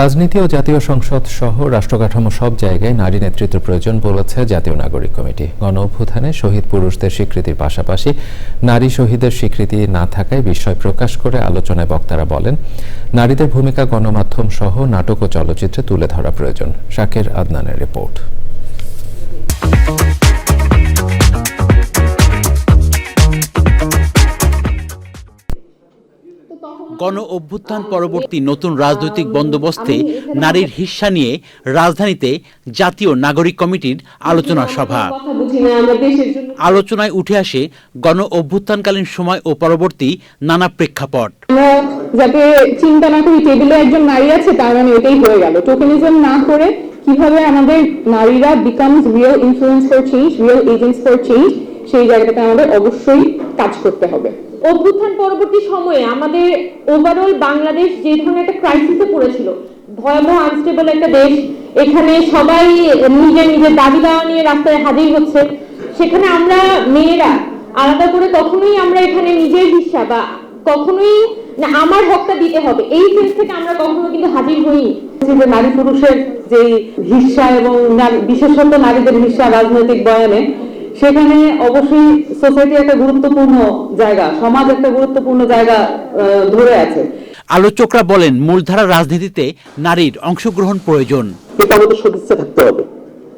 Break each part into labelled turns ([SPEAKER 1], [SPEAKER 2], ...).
[SPEAKER 1] রাজনীতি ও জাতীয় সংসদ সহ রাষ্ট্রকাঠামো সব জায়গায় নারী নেতৃত্ব প্রয়োজন বলেছে জাতীয় নাগরিক কমিটি। গণ অভ্যুত্থানে শহীদ পুরুষদের স্বীকৃতির পাশাপাশি নারী শহীদের স্বীকৃতি না থাকায় বিষয় প্রকাশ করে আলোচনায় বক্তারা বলেন, নারীদের ভূমিকা গণমাধ্যম সহ নাটক ও চলচ্চিত্রে তুলে ধরা প্রয়োজন। শাকের আদনানের রিপোর্ট।
[SPEAKER 2] গণ অভ্যুত্থান পরবর্তী নতুন রাজনৈতিক বন্দোবস্তে নারীর হিস্সা নিয়ে রাজধানীতে জাতীয় নাগরিক কমিটির আলোচনা সভা। আলোচনায় উঠে আসে গণ অভ্যুত্থানকালীন সময় ও পরবর্তী নানা প্রেক্ষাপট।
[SPEAKER 3] যাতে চিন্তা না করি টেবিলে একজন নারী আছে, তার মানে এটাই হয়ে গেল। টোকেনিজম না করে কীভাবে আমাদের নারীরা becomes real influence for change real agents for change সেই জায়গাটাতে আমাদের অবশ্যই কাজ করতে হবে।
[SPEAKER 4] অভ্যুত্থান পরবর্তী সময়ে আমাদের ওভারঅল বাংলাদেশ যে ধরনের একটা ক্রাইসিসে পড়েছিল, ভয়াবহ আনস্টেবল একটা দেশ, এখানে সবাই নিজের নিজের দাবি দাওয়া নিয়ে রাস্তায় হাজির হচ্ছে, সেখানে আমরা মেয়েরা আলাদা করে কখনোই আমরা এখানে নিজের হিসা বা কখনোই না আমার হকটা দিতে হবে, এই সেন্স থেকে আমরা কখনো কিন্তু হাজির হইনি।
[SPEAKER 3] যে নারী পুরুষের যে হিস্সা এবং বিশেষত নারীদের হিস্সা রাজনৈতিক বয়ানে সেখানে অবশ্যই সোসাইটি একটা গুরুত্বপূর্ণ জায়গা সমাজ একটা গুরুত্বপূর্ণ জায়গা আহ, ধরে আছে।
[SPEAKER 2] আলোচকরা বলেন মূলধারা রাজনীতিতে নারীর অংশগ্রহণ প্রয়োজন।
[SPEAKER 5] কিন্তু আমাদের সদিচ্ছা থাকতে হবে।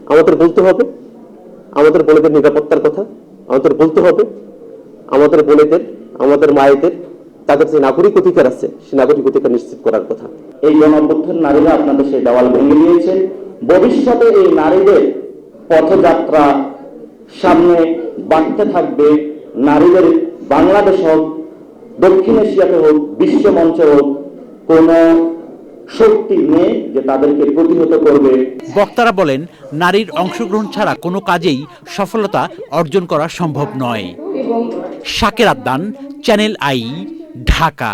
[SPEAKER 5] আমাদের বলতে হবে। আমাদের বোনেদের নিরাপত্তার কথা আমাদের বলতে হবে। আমাদের বোনেদের আমাদের মায়েদের তাদের যে নাগরিক অধিকার আছে সেই নাগরিক অধিকার নিশ্চিত করার কথা।
[SPEAKER 6] এই গণঅভ্যুত্থান নারীরা আপনাদের সেই দেওয়াল ভেঙে দিয়েছে ভবিষ্যতে এই নারীদের পথযাত্রা সামনে বাড়তে থাকবে নারীদের বাংলাদেশ হোক দক্ষিণ এশিয়াতে হোক বিশ্ব মঞ্চে হোক কোন শক্তি নেই যে তাদেরকে প্রতিহত করবে।
[SPEAKER 2] বক্তারা বলেন নারীর অংশগ্রহণ ছাড়া কোনো কাজেই সফলতা অর্জন করা সম্ভব নয়। শাকের আদান চ্যানেল আই ঢাকা।